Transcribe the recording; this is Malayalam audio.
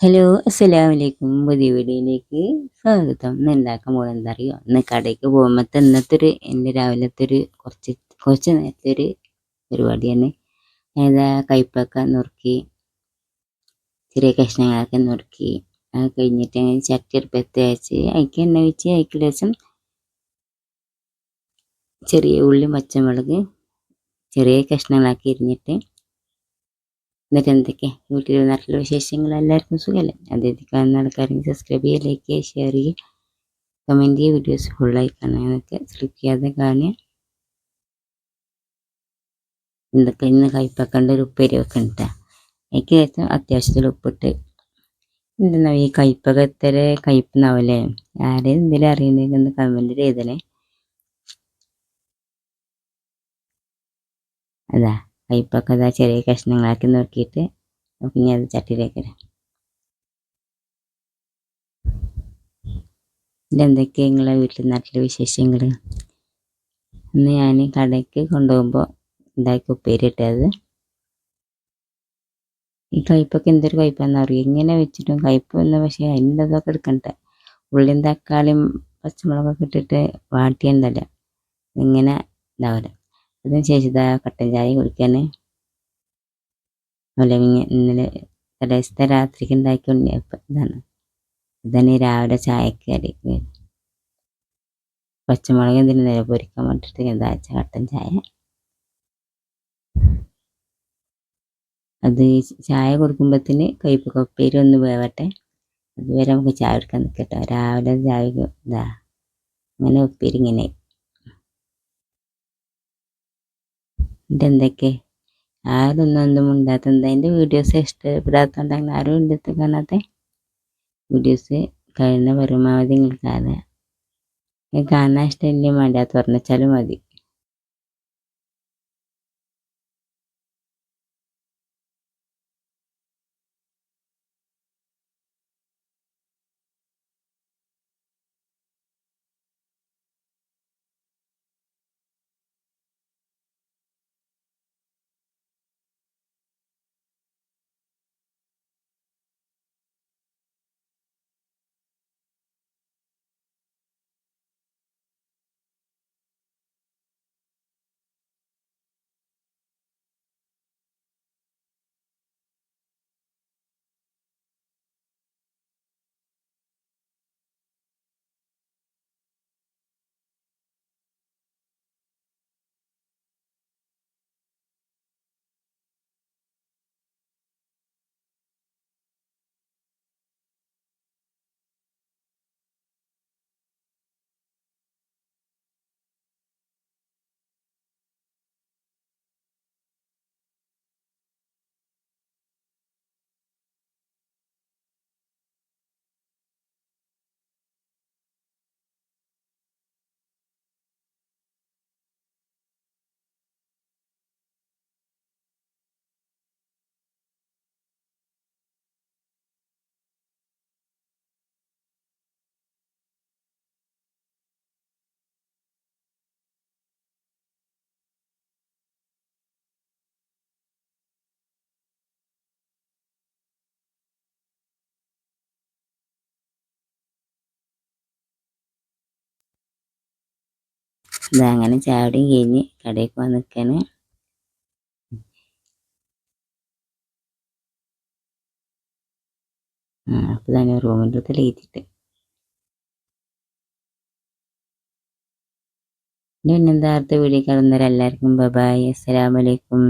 ഹലോ അസ്സലാമു വലൈക്കും പുതിയ വീഡിയോയിലേക്ക് സ്വാഗതം. ഇന്ന് ഉണ്ടാക്കാൻ പോകുന്നത് എന്താ അറിയോ ഇന്ന് കടയ്ക്ക് പോകുമ്പോൾ ഇന്നത്തെ ഒരു എന്റെ രാവിലത്തെ ഒരു കുറച്ച് കുറച്ച് നേരത്തെ ഒരു പരിപാടിയാണ്. ഏതാ കയ്പക്ക നുറുക്കി ചെറിയ കഷ്ണങ്ങളൊക്കെ നുറുക്കി അത് കഴിഞ്ഞിട്ട് അങ്ങനെ ചക്ക അടുപ്പത്ത് വെച്ച് അതിക്ക് എണ്ണ വെച്ച് അതിക്ക് ലേശം ചെറിയ ഉള്ളി പച്ചമുളക് ചെറിയ കഷ്ണങ്ങളാക്കി എരിഞ്ഞിട്ട് എന്നിട്ട് എന്തൊക്കെ? വീട്ടിൽ നാട്ടിലെ വിശേഷങ്ങൾ എല്ലാവർക്കും സുഖമല്ലേ അദ്ദേഹത്തെ കാണുന്ന ആൾക്കാരെങ്കിൽ സബ്സ്ക്രൈബ് ചെയ്യുക ലൈക്ക് ചെയ്യുക ഷെയർ ചെയ്യുക. കമന്റ് ചെയ്യുക വീഡിയോസ് ഫുള്ളായി കാണുക എന്നൊക്കെ സ്ലിപ്പ് ചെയ്യാതെ കാണുക. എന്തൊക്കെ ഇന്ന് കയ്പ്പാക്കേണ്ട ഒരു ഉപ്പേരി വെക്കണ്ട എനിക്ക് ശേഷം അത്യാവശ്യത്തിൽ ഉപ്പിട്ട്. എന്താ ഈ കയ്പ്പൊക്കെ എത്ര കയ്പെന്നാവല്ലേ ആരെയും എന്തെങ്കിലും അറിയണമെങ്കിൽ ഒന്ന് കമന്റ് ചെയ്തല്ലേ അതാ. കയ്പൊക്കെ ഇതാ ചെറിയ കഷ്ണങ്ങളാക്കി നോക്കിയിട്ട് നമുക്ക് ഇനി അത് ചട്ടിയിലേക്ക് ഇടാം. ഇതെന്തൊക്കെയാണ് നിങ്ങളെ വീട്ടിൽ നാട്ടിലെ വിശേഷങ്ങൾ ഇന്ന് ഞാൻ കടയ്ക്ക് കൊണ്ടുപോകുമ്പോൾ ഉണ്ടാക്കി ഉപ്പേരി ഇട്ടത്. ഈ കയ്പൊക്കെ എന്തൊരു കയ്പാന്ന് അറിയാം? ഇങ്ങനെ വെച്ചിട്ടും കയ്പ് എന്ന് പക്ഷേ അതിന്റെ അതൊക്കെ എടുക്കണ്ട? ഉള്ളിയും തക്കാളിയും പച്ചമുളകൊക്കെ ഇട്ടിട്ട് വാട്ടിയുണ്ടല്ല ഇങ്ങനെ ഇതാവില്ല അതിന് ശേഷം ഇതാ കട്ടൻ ചായ കുടിക്കാന്. അതുപോലെ ഇന്നലെ തലേസത്തെ രാത്രിക്ക് ഉണ്ടാക്കി ഉണ്ണിയപ്പം ഇതാണ്. ഇതാണ് രാവിലെ ചായക്ക് കടി. പച്ചമുളക് എന്തിനു നേരെ പൊരിക്കാൻ വേണ്ടിയിട്ട് ഇതാ കട്ടൻ ചായ. അത് ചായ കൊടുക്കുമ്പോഴത്തേന് കയ്പ് കൊപ്പേരി ഒന്ന് വേവട്ടെ. അതുവരെ നമുക്ക് ചായ എടുക്കാൻ നിൽക്കട്ടെ രാവിലെ ചായ ഇതാ. അങ്ങനെ ഉപ്പേരി ഇങ്ങനെ. എന്തൊക്കെ ആരും ഒന്നും എന്താ എന്റെ വീഡിയോസ് ഇഷ്ടപ്പെടാത്തതുകൊണ്ട് അങ്ങനെ ആരും ഇണ്ടത്ത് കാണാത്ത. വീഡിയോസ് കഴിയുന്ന പരമാവധി നിങ്ങൾ കാണാൻ ഇഷ്ടമില്ല വേണ്ട പറഞ്ഞാലും മതി. ഇതാ അങ്ങനെ ചാടിയും കഴിഞ്ഞ് കടയിൽ പോകാൻ നിൽക്കാന് അപ്പോൾ തന്നെ റൂമിന്റെ അടുത്ത് ലേറ്റിട്ട് പിന്നെ എന്താ വീഡിയോ കാണുന്നവരെല്ലാവർക്കും ബബായ്. അസ്സലാമലൈക്കും